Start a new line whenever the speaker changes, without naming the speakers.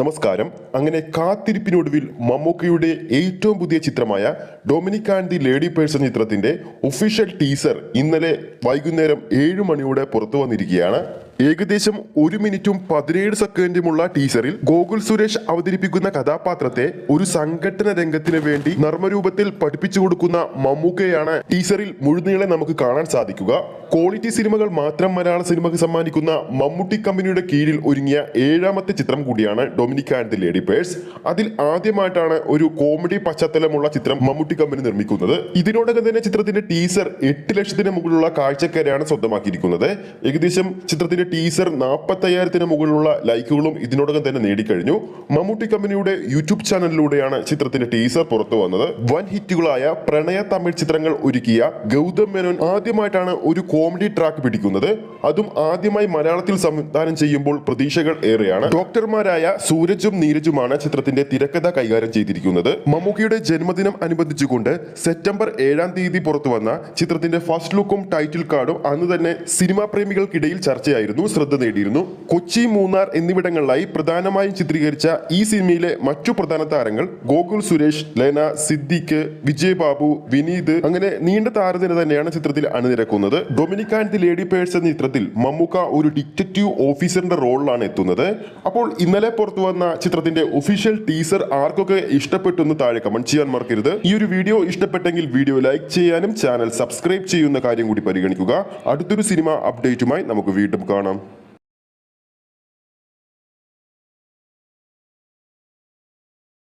നമസ്കാരം. അങ്ങനെ കാത്തിരിപ്പിനൊടുവിൽ മമ്മൂക്കയുടെ ഏറ്റവും പുതിയ ചിത്രമായ Dominic and the lady person ചിത്രത്തിന്റെ ഒഫീഷ്യൽ ടീസർ ഇന്നലെ വൈകുന്നേരം ഏഴ് മണിയോടെ പുറത്തു വന്നിരിക്കുകയാണ്. ഏകദേശം ഒരു മിനിറ്റും പതിനേഴ് സെക്കൻഡുമുള്ള ടീസറിൽ ഗോകുൽ സുരേഷ് അവതരിപ്പിക്കുന്ന കഥാപാത്രത്തെ ഒരു സംഘടന രംഗത്തിന് വേണ്ടി നർമ്മരൂപത്തിൽ പഠിപ്പിച്ചു കൊടുക്കുന്ന മമ്മൂക്കയാണ് ടീസറിൽ മുഴുനീളെ നമുക്ക് കാണാൻ സാധിക്കുക. ക്വാളിറ്റി സിനിമകൾ മാത്രം മലയാള സിനിമയ്ക്ക് സമ്മാനിക്കുന്ന മമ്മൂട്ടി കമ്പനിയുടെ കീഴിൽ ഒരുങ്ങിയ ഏഴാമത്തെ ചിത്രം കൂടിയാണ് Dominic and the lady purse. അതിൽ ആദ്യമായിട്ടാണ് ഒരു കോമഡി പശ്ചാത്തലമുള്ള ചിത്രം മമ്മൂട്ടി കമ്പനി നിർമ്മിക്കുന്നത്. ഇതിനോടകം തന്നെ ചിത്രത്തിന്റെ ടീസർ എട്ട് ലക്ഷത്തിന് മുകളിലുള്ള കാഴ്ചക്കാരെയാണ് സ്വന്തമാക്കിയിരിക്കുന്നത്. ഏകദേശം ചിത്രത്തിന്റെ ടീസർ നാൽപ്പത്തയ്യായിരത്തിന് മുകളിലുള്ള ലൈക്കുകളും ഇതിനോടകം തന്നെ നേടിക്കഴിഞ്ഞു. മമ്മൂട്ടി കമ്പനിയുടെ യൂട്യൂബ് ചാനലിലൂടെയാണ് ചിത്രത്തിന്റെ ടീസർ പുറത്തു വന്നത്. വൻ ഹിറ്റുകളായ പ്രണയ തമിഴ് ചിത്രങ്ങൾ ഒരുക്കിയ ഗൗതം മേനോൻ ആദ്യമായിട്ടാണ് ഒരു കോമഡി ട്രാക്ക് പിടിക്കുന്നത്. അതും ആദ്യമായി മലയാളത്തിൽ സംവിധാനം ചെയ്യുമ്പോൾ പ്രതീക്ഷകൾ ഏറെയാണ്. ഡോക്ടർമാരായ സൂരജും നീരജുമാണ് ചിത്രത്തിന്റെ തിരക്കഥ കൈകാര്യം ചെയ്തിരിക്കുന്നത്. മമ്മൂക്കിയുടെ ജന്മദിനം അനുബന്ധിച്ചുകൊണ്ട് സെപ്റ്റംബർ ഏഴാം തീയതി പുറത്തു വന്ന ചിത്രത്തിന്റെ ഫസ്റ്റ് ലുക്കും ടൈറ്റിൽ കാർഡും അന്ന് തന്നെ സിനിമാ പ്രേമികൾക്കിടയിൽ ചർച്ചയായിരുന്നു. ശ്രദ്ധ നേടിയിരുന്നു. കൊച്ചി മൂന്നാർ എന്നിവിടങ്ങളിലായി പ്രധാനമായും ചിത്രീകരിച്ച ഈ സിനിമയിലെ മറ്റു പ്രധാന താരങ്ങൾ ഗോകുൽ സുരേഷ് ലേന സിദ്ദിഖ് വിജയ് ബാബു വിനീത് അങ്ങനെ നീണ്ട താരനിര തന്നെയാണ് ചിത്രത്തിൽ അണിനിരക്കുന്നത്. Dominic and the lady purse എന്ന ചിത്രത്തിൽ മമ്മൂക്ക ഒരു ഡിറ്റക്റ്റീവ് ഓഫീസറിന്റെ റോളിലാണ് എത്തുന്നത്. അപ്പോൾ ഇന്നലെ പുറത്തു വന്ന ചിത്രത്തിന്റെ ഒഫീഷ്യൽ ടീസർ ആർക്കൊക്കെ ഇഷ്ടപ്പെട്ടു എന്ന് താഴെ കമന്റ് ചെയ്യാൻ മറക്കരുത്. ഈ ഒരു വീഡിയോ ഇഷ്ടപ്പെട്ടെങ്കിൽ വീഡിയോ ലൈക്ക് ചെയ്യാനും ചാനൽ സബ്സ്ക്രൈബ് ചെയ്യുന്ന കാര്യം കൂടി പരിഗണിക്കുക. അടുത്തൊരു സിനിമ അപ്ഡേറ്റുമായി നമുക്ക് വീണ്ടും കാണാം. Романом.